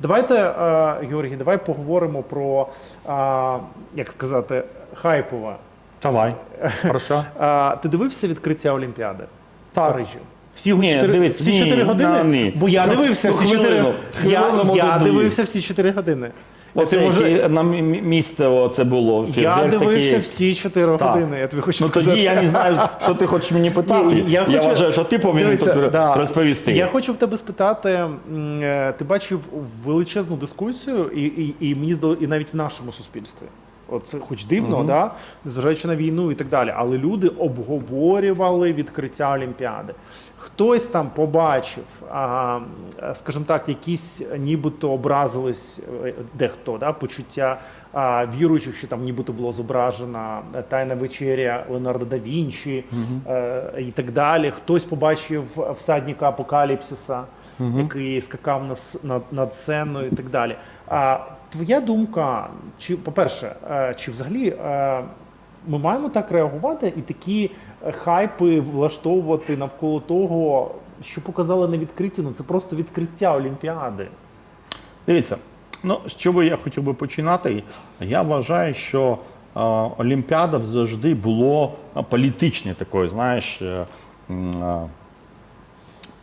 Давайте, е, Георгій, давай поговоримо про, е, як сказати, хайпове. Давай. Про що? ти дивився відкриття Олімпіади в Так. Парижі? Всі, Ні, чотири, дивіться, всі ні, години? ні. Бо я дивився всі 4 години. Я, я дивився всі 4 години. Оце може- яке на мі- місце це було. Я фейерверк дивився такий. всі 4 Так. години. Я тобі хочу Ну сказати. тоді я не знаю, що ти хочеш мені питати. Ні, я хочу- вважаю, що ти повинен Дивися, тут да. розповісти. Я хочу в тебе спитати: м, е, ти бачив величезну дискусію, і, і, і мені здалося, і навіть в нашому суспільстві. От це хоч дивно, да? незважаючи на війну і так далі. Але люди обговорювали відкриття Олімпіади. Хтось там побачив, а, скажімо так, якісь нібито образились е, дехто, да, почуття а, віруючих, що там нібито було зображена тайна вечеря Леонардо да Вінчі е, і так далі. Хтось побачив всадника апокаліпсиса, який скакав на, над, над сценою і так далі. А твоя думка, чи, по-перше, е, чи взагалі е, ми маємо так реагувати і такі е, хайпи влаштовувати навколо того, що показали на відкритті? Ну це просто відкриття Олімпіади. Дивіться, ну з чого я хотів би починати? Я вважаю, що Олімпіада завжди було політичне такою, знаєш,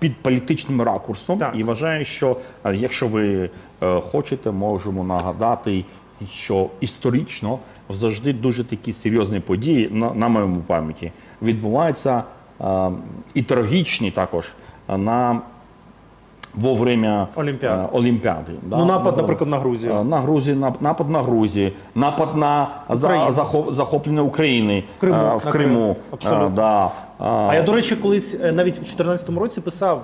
під політичним ракурсом. Так. І вважаю, що е, якщо ви е, хочете, можемо нагадати, що історично завжди дуже такі серйозні події на, на моєму пам'яті відбуваються е, і трагічні також на во время Олімпіади. е, Олімпіади. да. Ну, напад, наприклад, на Грузію. Е, На Грузію, нап- напад на Грузію, напад на за, Україну. захоп, захоплення України В Криму, е, в Криму. Абсолютно. Да. А я, до речі, колись навіть в 2014 році писав,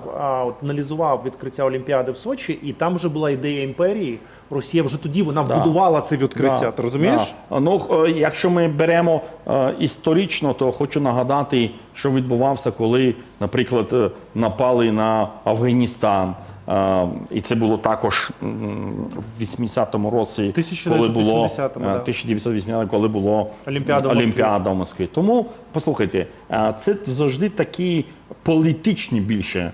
от, аналізував відкриття Олімпіади в Сочі, і там вже була ідея імперії. Росія вже тоді вона вбудувала це відкриття. Да, Ти розумієш? да. Ну, е, якщо ми беремо е, історично, то хочу нагадати, що відбувався, коли, наприклад, е, напали на Афганістан. І це було також в 80-му році, коли було 1980-му, е, да. 1980 коли було Олімпіада в Москві. Олімпіада в Москві. Тому послухайте, це завжди такі політичні більше.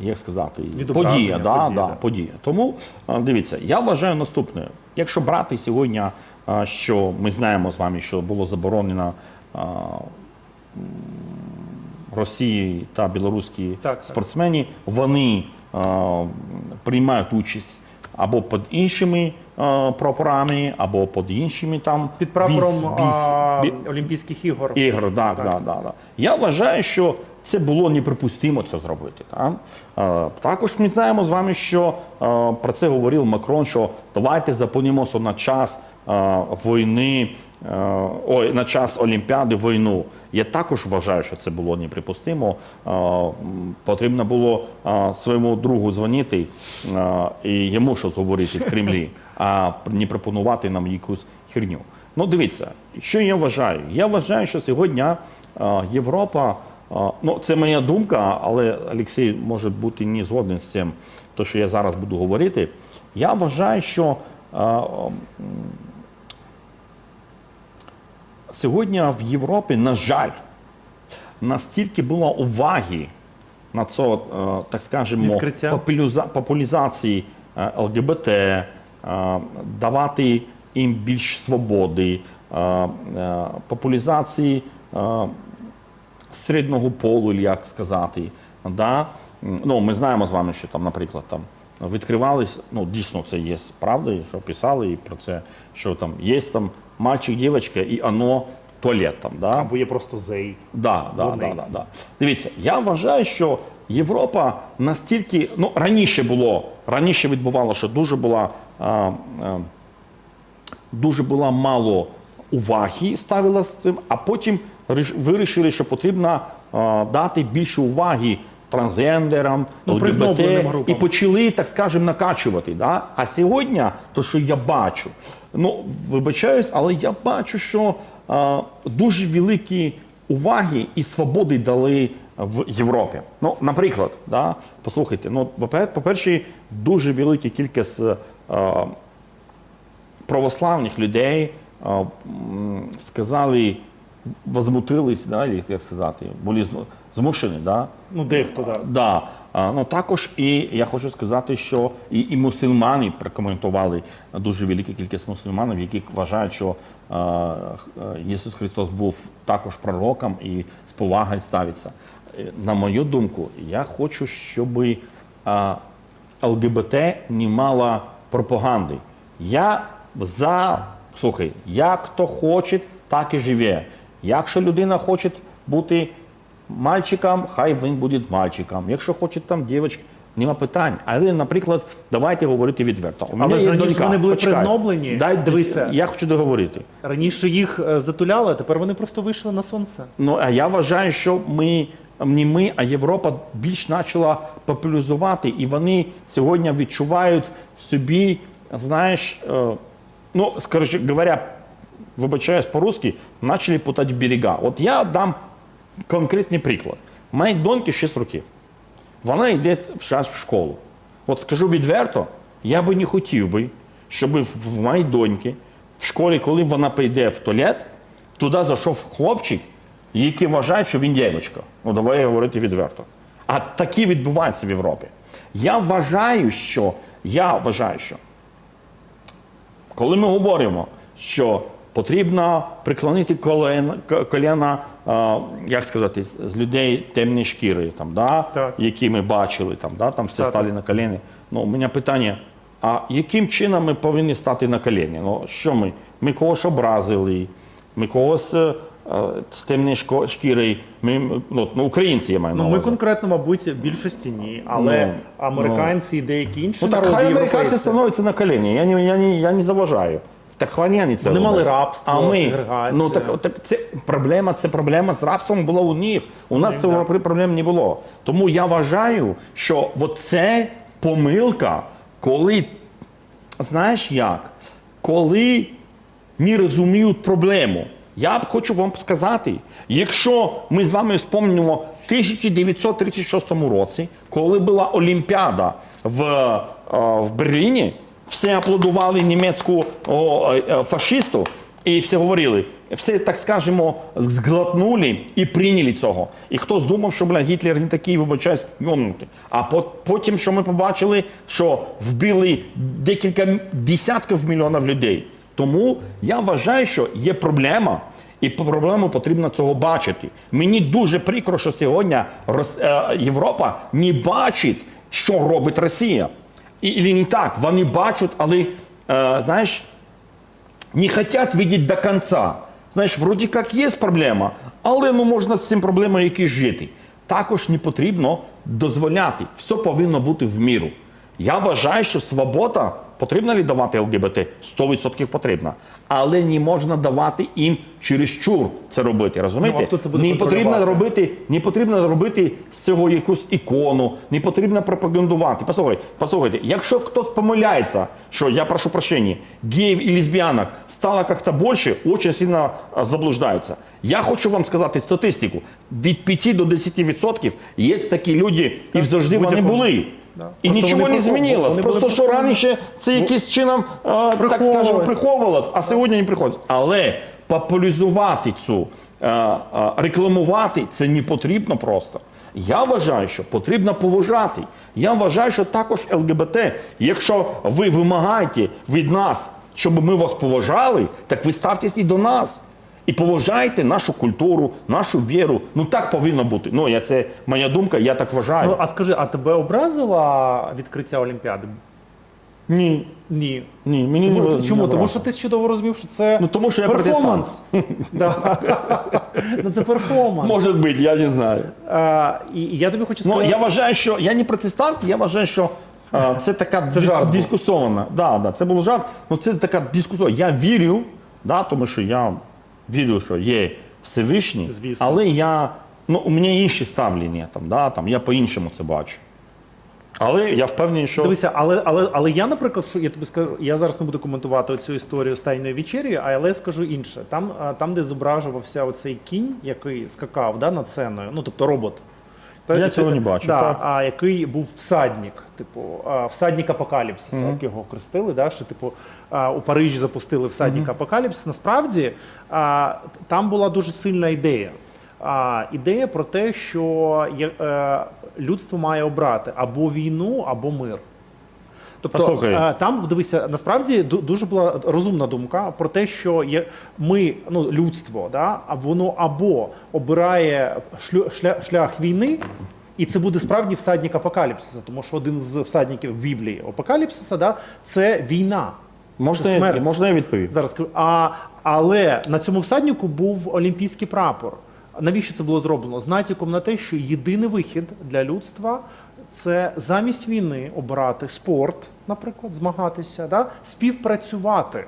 Як сказати, подія, да, подія, да, да. подія. Тому е, дивіться, я вважаю наступне. Якщо брати сьогодні, е, що ми знаємо з вами, що було заборонено е, Росії та білоруські Так, так. вони приймають участь або під іншими прапорами, або під іншими там Під прапором біс- біс- а, Олімпійських ігор. ігор. Так, Так. так. Да, да. Я вважаю, що це було неприпустимо це зробити. Так? Е, також ми знаємо з вами, що е, про це говорив Макрон, що давайте зупинимося на час е, війни, ой, на час Олімпіади війну. Я також вважаю, що це було неприпустимо. Потрібно було своєму другу дзвонити і йому щось говорити в Кремлі, а не пропонувати нам якусь херню. Ну, дивіться, що я вважаю? Я вважаю, що сьогодні Європа, ну це моя думка, але Олексій може бути не згоден з цим, то що я зараз буду говорити. Я вважаю, що е, сьогодні в Європі, на жаль, настільки було уваги на це, е, так скажемо, Відкриття. популіза- популяризації е, ЛГБТ, давати їм більш свободи, популяризації е, середнього полу, як сказати. Да? Ну, ми знаємо з вами, що там, наприклад, там відкривались, ну дійсно це є правда, що писали і про це, що там є там мальчик, дівчинка, і оно туалет там. Да? Або є просто зей. Да, да, да, да, да. Дивіться, я вважаю, що Європа настільки, ну раніше було, раніше відбувалося, що дуже була а, а, дуже була мало уваги ставила з цим, а потім вирішили, що потрібно дати більше уваги трансгендерам, Ну, ЛГБТ, і почали, так скажемо, накачувати. Да? А сьогодні, то, що я бачу, ну вибачаюсь, але я бачу, що а, дуже великі уваги і свободи дали в Європі. Ну, наприклад, да, послухайте, ну, по-перше, дуже велика кількість а, православних людей а, сказали, возмутились, да, или, як сказати, були змушені, да, Ну, дехто, так. Да, А, ну також і я хочу сказати, що і, і мусульмани прокоментували дуже велика кількість мусульманів, які вважають, що е, е, Ісус Христос був також пророком і з повагою ставиться. Е, На мою думку, я хочу, щоб ЛГБТ не мало пропаганди. Я за слухай, як хто хоче, так і живе. Якщо людина хоче бути мальчиком, хай він буде мальчиком. Якщо хоче там дівчинка, нема питань. Але, наприклад, давайте говорити відверто. У мене ж є раніше донька. вони були Почекай. предноблені. Дай Дивися. Я хочу договорити. Раніше їх е, затуляли, а тепер вони просто вийшли на сонце. Ну а я вважаю, що ми не ми, а Європа більш почала популяризувати, і вони сьогодні відчувають собі, знаєш, е, ну, скоріше говоря, вибачаюсь по-русски, почали путати берега. От я дам конкретний приклад. Моїй доньки 6 років. Вона йде зараз в школу. От скажу відверто, я би не хотів би, щоб в моїй доньки в школі, коли вона прийде в туалет, туди зайшов хлопчик, який вважає, що він дівчинка. Ну, давай говорити відверто. А такі відбуваються в Європі. Я вважаю, що я вважаю, що коли ми говоримо, що потрібно приклонити колена, к- коліна, е, як сказати, з людей темної шкіри, там, да, Так. які ми бачили, там, да, там всі Так. стали на коліни. Ну, у мене питання: а яким чином ми повинні стати на коліні? Ну, що ми? Ми когось образили, ми когось е, з темної шкіри, ми, ну, ну, українці я маю на Ну, ми конкретно, мабуть, більшості ні, але Ну, американці і деякі інші Ну так народи хай американці становляться на коліні. Я не, я не, я не заважаю. Так вони це Вони мали рабство, а ми, сегрегацію. Ну так, так це проблема, це проблема з рабством була у них. У нас цього проблем не було. Тому я вважаю, що це помилка, коли знаєш як, коли не розуміють проблему. Я б хочу вам сказати, якщо ми з вами вспомнимо 1936 році, коли була Олімпіада в, е, в Берліні, всі аплодували німецьку е, фашисту, і всі говорили, все, так скажемо, зглотнули і прийняли цього. І хтось думав, що бля, Гітлер не такий, вибачаюсь, йомнутий. А потім, що ми побачили, що вбили декілька десятків мільйонів людей. Тому я вважаю, що є проблема, і проблему потрібно цього бачити. Мені дуже прикро, що сьогодні е, Європа не бачить, що робить Росія. І, і не так, вони бачать, але е, знаєш, не хотят видеть до конца. Знаєш, вроді як є проблема, але ну можна з цим проблемою якісь жити. Також не потрібно дозволяти. Все повинно бути в міру. Я вважаю, що свобода потрібно ли давати ЛГБТ? 100% потрібна. Але не можна давати їм чересчур це робити. Розумієте? Ну, це буде не потрібно робити, не потрібно робити з цього якусь ікону, не потрібно пропагандувати. Послухайте, послухайте, якщо хтось помиляється, що я прошу прощения, геїв і лесбіянок стало як-то більше, дуже сильно заблуждаються. Я хочу вам сказати статистику. Від 5 до 10% є такі люди, і завжди вони були. І Просто нічого не змінилось. вони Просто були що приховані. раніше це якимось чином, е, так скажемо, Приховувалось. приховувалось, а сьогодні не приходить. Але популяризувати цю, е, е, рекламувати це не потрібно просто. Я вважаю, що потрібно поважати. Я вважаю, що також ЛГБТ, якщо ви вимагаєте від нас, щоб ми вас поважали, так ви ставтесь і до нас. І поважайте нашу культуру, нашу віру. Ну так повинно бути. Ну, я це моя думка, я так вважаю. Ну, а скажи, а тебе образила відкриття Олімпіади? Ні, Ні. ні, мені Тому, не чому? не Тому що ти чудово розумів, що це Ну, тому що я перформанс. Да. Ну це перформанс. Може бути, я не знаю. А, і, і я тобі хочу Ну, я вважаю, що я не протестант, я вважаю, що е, це така Це дис- дискусована. Да, да, це був жарт, але це така дискусована. Я вірю, да, тому що я вірю, що є Всевишній, Звісно. але я, ну, у мене інші ставлення, там, да, там, я по-іншому це бачу. Але я впевнений, що Дивися, але, але, але я, наприклад, що я тобі скажу, я зараз не буду коментувати цю історію з тайною вечерю, але я скажу інше. Там, там де зображувався оцей кінь, який скакав да, над сценою, ну тобто робот. Та- Я цього не бачу, Да, так. а який був всадник, типу, всадник апокаліпсиса, як його хрестили, да, що типу у Парижі запустили всадник апокаліпсис. Насправді а, там була дуже сильна ідея. А, ідея про те, що є, е, людство має обрати або війну, або мир. Тобто Послухай. е, там дивися, насправді дуже була розумна думка про те, що є ми, ну людство, да, воно або обирає шлях, шлях війни, і це буде справді всадник апокаліпсиса, тому що один з всадників Біблії апокаліпсиса, да, це війна. Можна, Це смерть. можна я відповім? Зараз. А, але на цьому всаднику був олімпійський прапор. Навіщо це було зроблено? З натяком на те, що єдиний вихід для людства це замість війни обирати спорт, наприклад, змагатися, да? співпрацювати.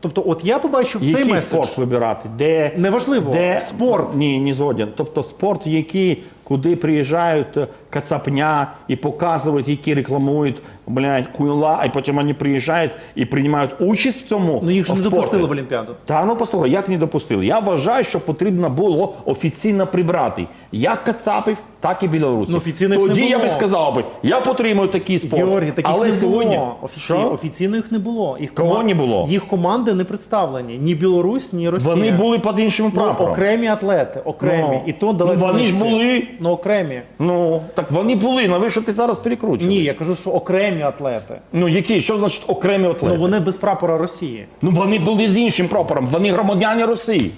Тобто, от я побачив цей Який меседж. спорт вибирати? Де, Неважливо. Де Спорт. Ні, не згоден. Тобто спорт, який, куди приїжджають е, кацапня і показують, які рекламують, блядь, хуйла, а потім вони приїжджають і приймають участь в цьому. Ну їх ж не спорті. допустили в Олімпіаду. Та ну послухай, як не допустили? Я вважаю, що потрібно було офіційно прибрати як кацапів, так і білорусів. Ну, не Тоді я би сказав би, я підтримую такий спорт. Георгій, таких але не сьогодні було. Офіці... Що? Офіційно їх не було. Їх Кого не було? Їх команди не представлені. Ні Білорусь, ні Росія. вони були під іншим ну, прапором. окремі атлети, окремі. Ну, І то далеко ну, вони не ж всі. були. Ну, окремі. Ну так вони були. Навіщо ти зараз перекручуєш? Ні, я кажу, що окремі атлети. Ну які? Що значить окремі атлети? Ну вони без прапора Росії. Ну вони були з іншим прапором, вони громадяни Росії.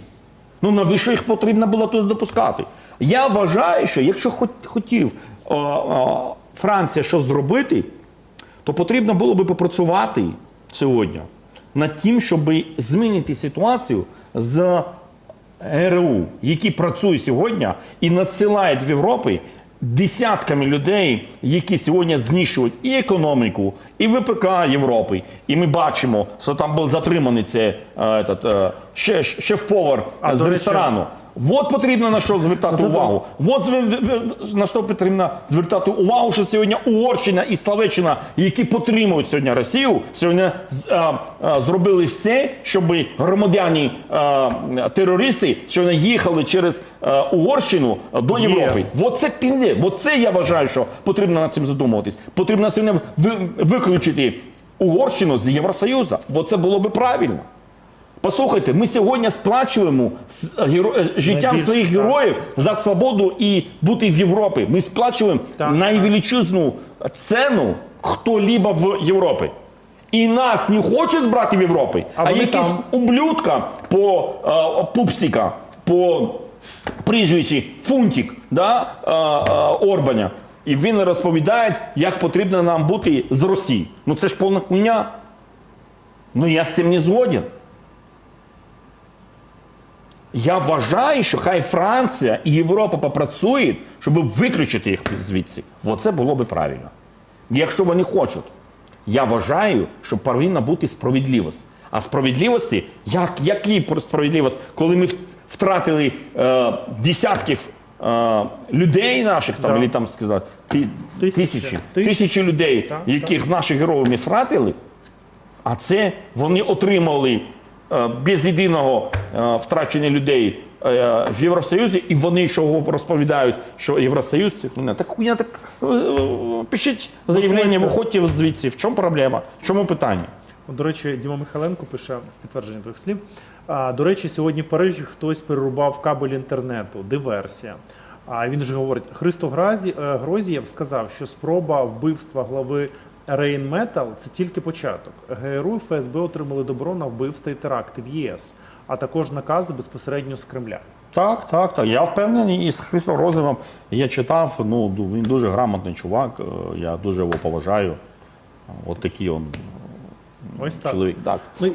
Ну навіщо їх потрібно було туди допускати? Я вважаю, що якщо хот- хотів о, о, Франція щось зробити, то потрібно було би попрацювати сьогодні над тим, щоб змінити ситуацію з ГРУ, які працює сьогодні і надсилають в Європу десятками людей, які сьогодні знищують і економіку, і ВПК Європи. І ми бачимо, що там був затриманий це е, е, ще, шеф-повар з ресторану. От потрібно на що звертати увагу. От на що потрібно звертати увагу, що сьогодні Угорщина і Словеччина, які підтримують сьогодні Росію, сьогодні а, а, зробили все, щоб громадяни а, терористи сьогодні їхали через а, Угорщину до Європи. От це пізде. От це я вважаю, що потрібно над цим задумуватись. Потрібно сьогодні ви- виключити Угорщину з Євросоюзу. Бо це було би правильно. Послухайте, ми сьогодні сплачуємо з- геро- е, життям Найбільше, своїх так. героїв за свободу і бути в Європі. Ми сплачуємо Так, найвеличезну ціну хто-либо в Європі. І нас не хочуть брати в Європі, А а, якийсь там. ублюдка по е, пупсика, по прізвищі Фунтик да, е, е, Орбаня. І він розповідає, як потрібно нам бути з Росії. Ну це ж повна хуйня. Ну я з цим не згоден. Я вважаю, що хай Франція і Європа попрацюють, щоб виключити їх звідси. Оце було би правильно. Якщо вони хочуть. Я вважаю, що повинна бути справедливість. А справедливості, як, які справедливість, коли ми втратили е, десятків е, людей наших, там, Да. або там сказати, ти, Тисячі. тисячі, Тисячі. тисячі людей, Так, яких наших героїв ми втратили, а це вони отримали без єдиного е, втрачення людей е, в Євросоюзі, і вони що розповідають, що Євросоюз це хуйня. Так хуйня, так е, е, пишіть заявлення, виходьте звідси. В чому проблема? В чому питання? До речі, Діма Михайленко пише в підтвердження твоїх слів. А, до речі, сьогодні в Парижі хтось перерубав кабель інтернету. Диверсія. А він же говорить: Христо Гразі, е, Грозієв сказав, що спроба вбивства глави Рейнметал це тільки початок. ГРУ і ФСБ отримали добро на вбивства і теракти в ЄС, а також накази безпосередньо з Кремля. Так, так, так. Я впевнений, і з Христом Розовим я читав, ну, він дуже грамотний чувак, е, я дуже його поважаю. От такий он Ось так. чоловік. Так. Ну